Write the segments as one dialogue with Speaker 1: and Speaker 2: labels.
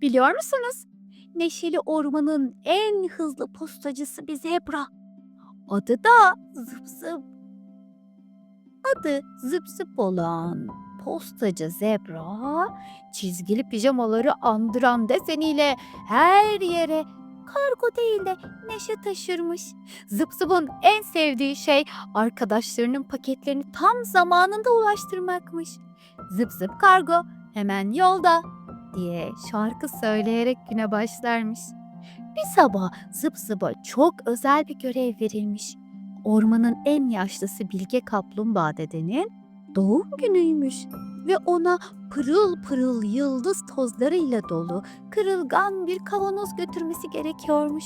Speaker 1: Biliyor musunuz? Neşeli ormanın en hızlı postacısı bir zebra. Adı da Zıp Zıp. Adı Zıp Zıp olan postacı zebra çizgili pijamaları andıran deseniyle her yere kargo değil de neşe taşırmış. Zıp Zıp'ın en sevdiği şey arkadaşlarının paketlerini tam zamanında ulaştırmakmış. Zıp zıp kargo hemen yolda diye şarkı söyleyerek güne başlarmış. Bir sabah zıp zıba çok özel bir görev verilmiş. Ormanın en yaşlısı Bilge Kaplumbağa dedenin doğum günüymüş ve ona pırıl pırıl yıldız tozlarıyla dolu kırılgan bir kavanoz götürmesi gerekiyormuş.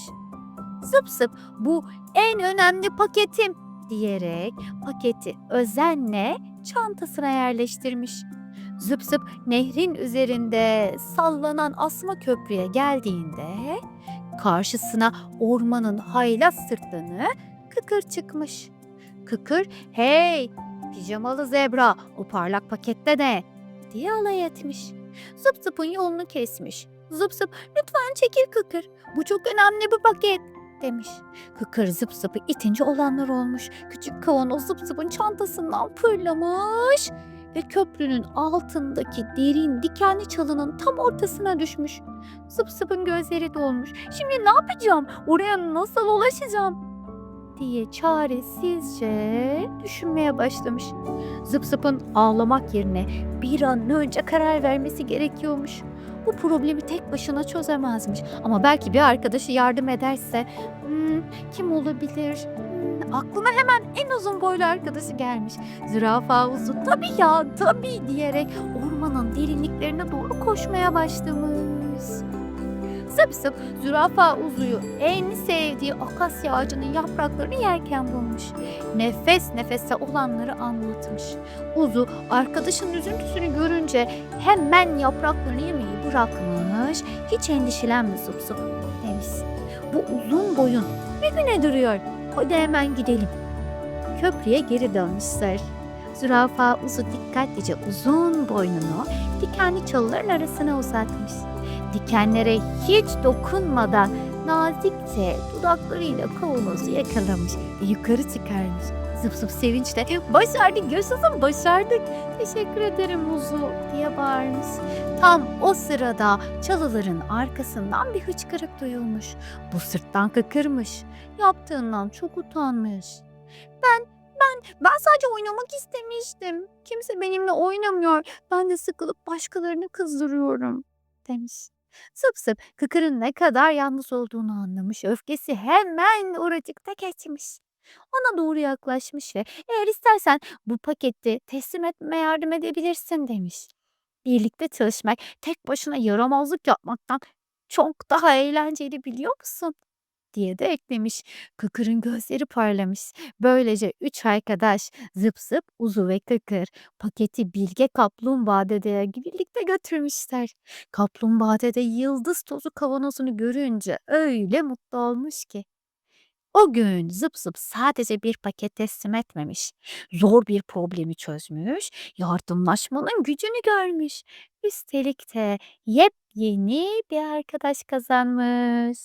Speaker 1: Zıp zıp bu en önemli paketim diyerek paketi özenle çantasına yerleştirmiş. Zıp nehrin üzerinde sallanan asma köprüye geldiğinde karşısına ormanın haylaz sırtlanı Kıkır çıkmış. Kıkır, hey pijamalı zebra o parlak pakette ne? diye alay etmiş. Zıp yolunu kesmiş. Zıp lütfen çekil Kıkır bu çok önemli bir paket demiş. Kıkır zıp zıpı itince olanlar olmuş. Küçük kavanoz zıp zıpın çantasından fırlamış ve köprünün altındaki derin dikenli çalının tam ortasına düşmüş. Zıp zıpın gözleri dolmuş. Şimdi ne yapacağım? Oraya nasıl ulaşacağım? diye çaresizce düşünmeye başlamış. Zıp zıpın ağlamak yerine bir an önce karar vermesi gerekiyormuş. Bu problemi tek başına çözemezmiş. Ama belki bir arkadaşı yardım ederse hmm, kim olabilir? Hmm, aklına hemen en uzun boylu arkadaşı gelmiş. Zürafa uzun tabii ya tabii diyerek ormanın derinliklerine doğru koşmaya başlamış. Zıp zıp zürafa uzuyu en sevdiği akasya ağacının yapraklarını yerken bulmuş. Nefes nefese olanları anlatmış. Uzu arkadaşının üzüntüsünü görünce hemen yapraklarını yemeyi bırakmış. Hiç endişelenme zıp zıp demiş. Bu uzun boyun ne güne duruyor? Hadi hemen gidelim. Köprüye geri dönmüşler. Zürafa uzu dikkatlice uzun boynunu dikenli çalıların arasına uzatmış. Dikenlere hiç dokunmadan nazikçe dudaklarıyla kavanozu yakalamış ve yukarı çıkarmış. Zıp zıp sevinçle başardık yaşasın başardık teşekkür ederim Uzu diye bağırmış. Tam o sırada çalıların arkasından bir hıçkırık duyulmuş. Bu sırttan kıkırmış. Yaptığından çok utanmış. Ben ben ben sadece oynamak istemiştim. Kimse benimle oynamıyor. Ben de sıkılıp başkalarını kızdırıyorum demiş. Sıp sıp kıkırın ne kadar yalnız olduğunu anlamış. Öfkesi hemen oracıkta geçmiş. Ona doğru yaklaşmış ve eğer istersen bu paketi teslim etmeme yardım edebilirsin demiş. Birlikte çalışmak tek başına yaramazlık yapmaktan çok daha eğlenceli biliyor musun? Diye de eklemiş. Kıkırın gözleri parlamış. Böylece üç arkadaş zıp zıp uzu ve kıkır paketi Bilge Kaplumbağa dedeye birlikte götürmüşler. Kaplumbağa dede yıldız tozu kavanozunu görünce öyle mutlu olmuş ki. O gün zıp zıp sadece bir paket teslim etmemiş. Zor bir problemi çözmüş, yardımlaşmanın gücünü görmüş. Üstelik de yepyeni bir arkadaş kazanmış.